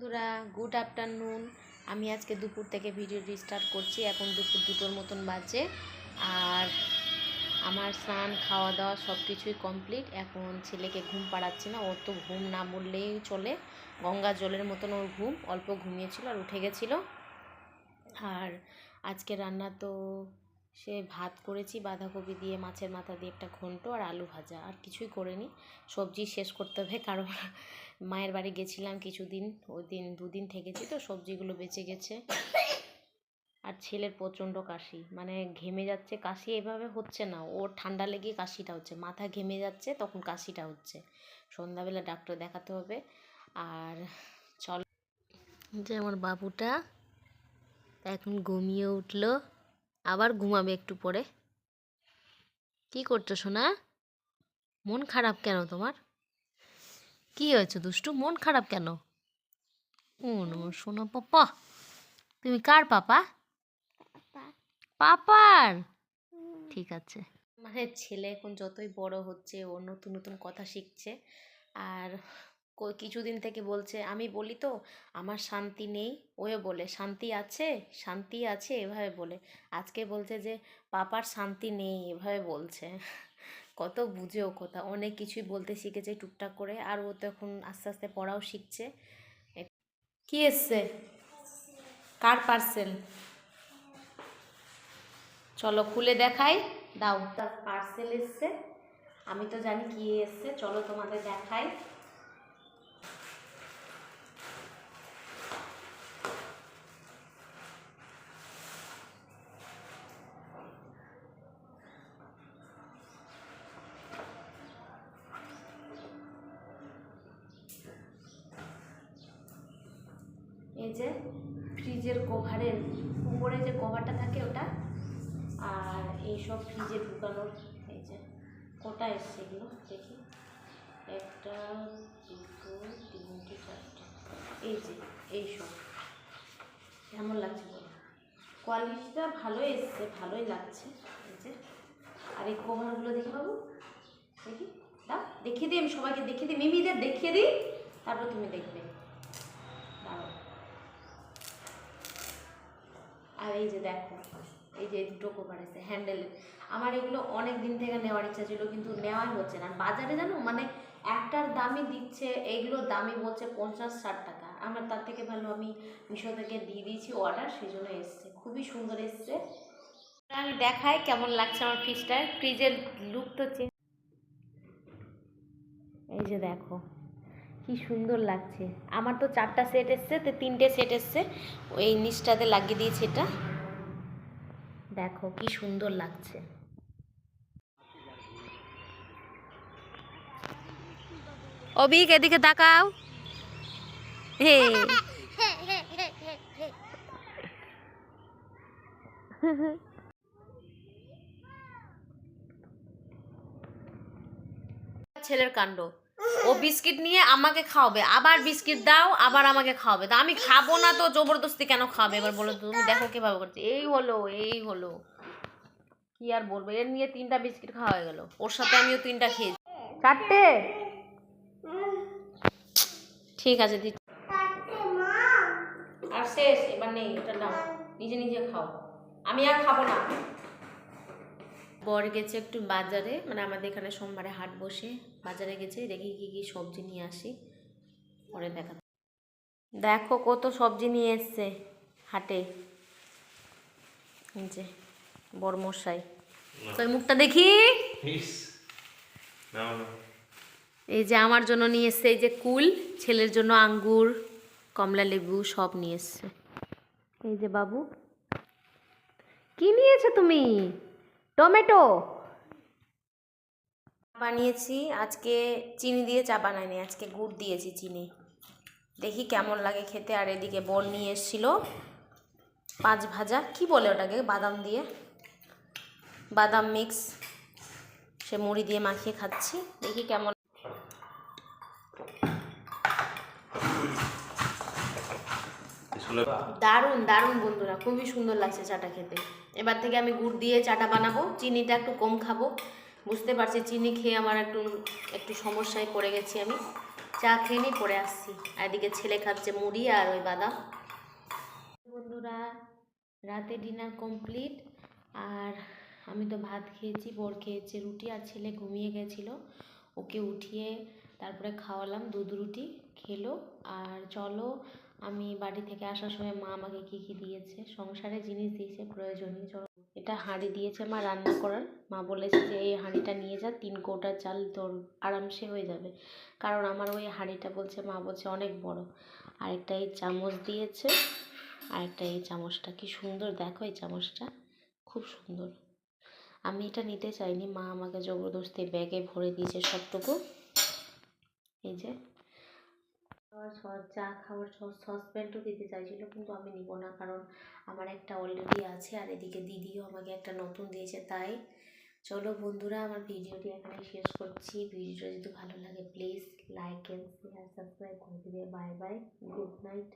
বন্ধুরা good afternoon আমি আজকে দুপুর থেকে ভিডিওটি স্টার্ট করছি, এখন দুপুর দুটোর মতন বাজে। আর আমার স্নান খাওয়া দাওয়া সব কিছুই কমপ্লিট এখন ছেলেকে ঘুম পাড়াচ্ছি না, ওর তো ঘুম না বললেই চলে। গঙ্গা জলের মতন ওর ঘুম, অল্প ঘুমিয়েছিল আর উঠে গেছিল। আর আজকে রান্না তো সে ভাত করেছি, বাঁধাকপি দিয়ে, মাছের মাথা দিয়ে একটা ঘন্ট আর আলু ভাজা। আর কিছুই করিনি। সবজি শেষ করতে হবে, কারণ মায়ের বাড়ি গেছিলাম কিছুদিন, ওই দিন, দুদিন থেকেছি তো সবজিগুলো বেঁচে গেছে। আর ছেলের প্রচণ্ড কাশি মানে ঘেমে যাচ্ছে, কাশি এভাবে হচ্ছে না। ওর ঠান্ডা লেগে কাশিটা হচ্ছে, মাথা ঘেমে যাচ্ছে, তখন কাশিটা হচ্ছে। সন্ধ্যাবেলা ডাক্তার দেখাতে হবে। আর চল। যে আমার বাবুটা এখন ঘুমিয়ে উঠল। আবার ঘুমাবে একটু পরে। কি করছ সোনা? মন খারাপ কেন তোমার? কি হয়েছে দুষ্টু? মন খারাপ কেন? ও সোনা পাপা। তুমি কার পাপা? পাপার? ঠিক আছে। মানে ছেলে এখন যতই বড় হচ্ছে ও নতুন নতুন কথা শিখছে। আর কিছুদিন থেকে বলছে, আমি বলি তো, আমার শান্তি নেই। ওয়ে বলে, শান্তি আছে? শান্তি আছে? এভাবে বলে। আজকে বলছে যে, পাপার শান্তি নেই, এভাবে বলছে। কত বুঝে ও কথা। অনেক কিছুই বলতে শিখেছে টুকটাক করে, আর ও তো এখন আস্তে আস্তে পড়াও শিখছে। কি এসছে? কার পার্সেল চলো খুলে দেখাই। দাও। তার পার্সেল এসছে। আমি তো জানি কি এসছে। চলো তোমাদের দেখাই। যে ফ্রিজের কভারের উপরে যে কভারটা থাকে ওটা, আর এইসব ফ্রিজে ঢুকানোর এই যে কটা এসছে এগুলো, দেখি। একটা, দুটো, তিনটে, চারটে, এই যে, এইসব। কেমন লাগছে বলো? কোয়ালিটিটা ভালোই এসছে, ভালোই লাগছে, এই যে। আর এই কভারগুলো দেখি বাবু, দেখি। দাও, দেখিয়ে দিই আমি সবাইকে, দেখিয়ে দিই। মিমিদের দেখিয়ে দিই, তারপর তুমি দেখবে। দাঁড়াও। আর এই যে দেখো, এই যে দুটো কভার এসে হ্যান্ডেলের আমার এগুলো অনেক দিন থেকে নেওয়ার ইচ্ছা ছিল, কিন্তু নেওয়াই হচ্ছে না। আর বাজারে জানো মানে একটার দামই দিচ্ছে এইগুলোর দামই বলছে পঞ্চাশ ষাট টাকা। আমার তার থেকে ভালো আমি মিশো থেকে দিয়ে দিয়েছি অর্ডার সেই জন্য এসছে। খুবই সুন্দর এসছে। আমি দেখাই কেমন লাগছে আমার ফ্রিজটা ফ্রিজের লুক তো চেঞ্জ এই যে দেখো। কি সুন্দর লাগছে। আমার তো চারটা সেট এসছে, তো তিনটে সেট এসছে। ওই নিচটাতে লাগিয়ে দিয়েছি এটা। দেখো কি সুন্দর লাগছে। অবিক এদিকে তাকাও। হে। ছেলের কাণ্ড। ও বিস্কিট নিয়ে আমাকে খাওয়াবে, আবার বিস্কিট দাও, আবার আমাকে খাওয়াবে। তা আমি খাব না তো, জবরদস্তি কেন খাওয়াবে এবার বলো তুমি দেখো কীভাবে করছে। এই হলো এই হলো। কি আর বলব, এর নিয়ে তিনটা বিস্কিট খাওয়া হয়ে গেল। ওর সাথে আমিও তিনটা খেয়েছি। কাটতে ঠিক আছে, দি আর শেষ, এবার নেই, এটা নাও। নিজে নিজে খাও। আমি আর খাব না। বর গেছে একটু বাজারে মানে আমাদের এখানে সোমবারে হাট বসে বাজারে গেছে দেখি কি কি সবজি নিয়ে আসি পরে দেখা দেখো কত সবজি নিয়ে এসছে হাটে। যে বরমশাই। তো মুখটা দেখি। এই যে আমার জন্য নিয়ে এসছে এই যে কুল ছেলের জন্য আঙ্গুর কমলা লেবু সব নিয়ে এসছে। এই যে বাবু। কি নিয়েছো তুমি? টমেটো। বানিয়েছি আজকে চিনি দিয়ে চা বানাইনি আজকে গুড় দিয়েছি চিনি। দেখি কেমন লাগে খেতে আর এদিকে বোন নিয়ে এসেছিল পাঁচ ভাজা। কি বলে ওটাকে? বাদাম দিয়ে। বাদাম মিক্স। সে মুড়ি দিয়ে মাখিয়ে খাচ্ছি দেখি কেমন দারুণ দারুণ বন্ধুরা খুবই সুন্দর লাগছে চাটা খেতে। এবার থেকে আমি গুড় দিয়ে চাটা বানাবো। চিনিটা একটু কম খাব। বুঝতে পারছি চিনি খেয়ে আমার একটু একটু সমস্যায় পড়ে গেছি আমি। চা খেয়ে নিয়ে পরে আসছি। এদিকে ছেলে খাচ্ছে মুড়ি আর ওই বাদাম। বন্ধুরা, রাতে ডিনার কমপ্লিট। আর আমি তো ভাত খেয়েছি, বর খেয়েছে রুটি আর ছেলে ঘুমিয়ে গেছিল। ওকে উঠিয়ে তারপরে খাওয়ালাম দুধ রুটি, খেলো। আর চলো আমি বাড়ি থেকে আসার সময় মা আমাকে কী কী দিয়েছে, সংসারে জিনিস দিয়েছে, প্রয়োজনীয় এটা হাঁড়ি দিয়েছে মা রান্না করার। মা বলেছে যে, এই হাঁড়িটা নিয়ে যা, তিন কৌটা চাল তোর আরামসে হয়ে যাবে। কারণ আমার ওই হাঁড়িটা বলছে, মা বলছে অনেক বড়। আরেকটা এই চামচ দিয়েছে, আরেকটা এই চামচটা। কি সুন্দর, দেখো এই চামচটা, খুব সুন্দর। আমি এটা নিতে চাইনি, মা আমাকে জবরদস্তি ব্যাগে ভরে দিয়েছে সবটুকু। এই যে চা খাওয়ার সসপ্যানটাও দিতে চাইছিলো, কিন্তু আমি নিব না কারণ আমার একটা অলরেডি আছে আর এদিকে দিদিও আমাকে একটা নতুন দিয়েছে, তাই চলো বন্ধুরা আমার ভিডিওটি এখানে শেষ করছি। ভিডিওটা যদি ভালো লাগে please like and share subscribe করে দিবে। Bye bye good night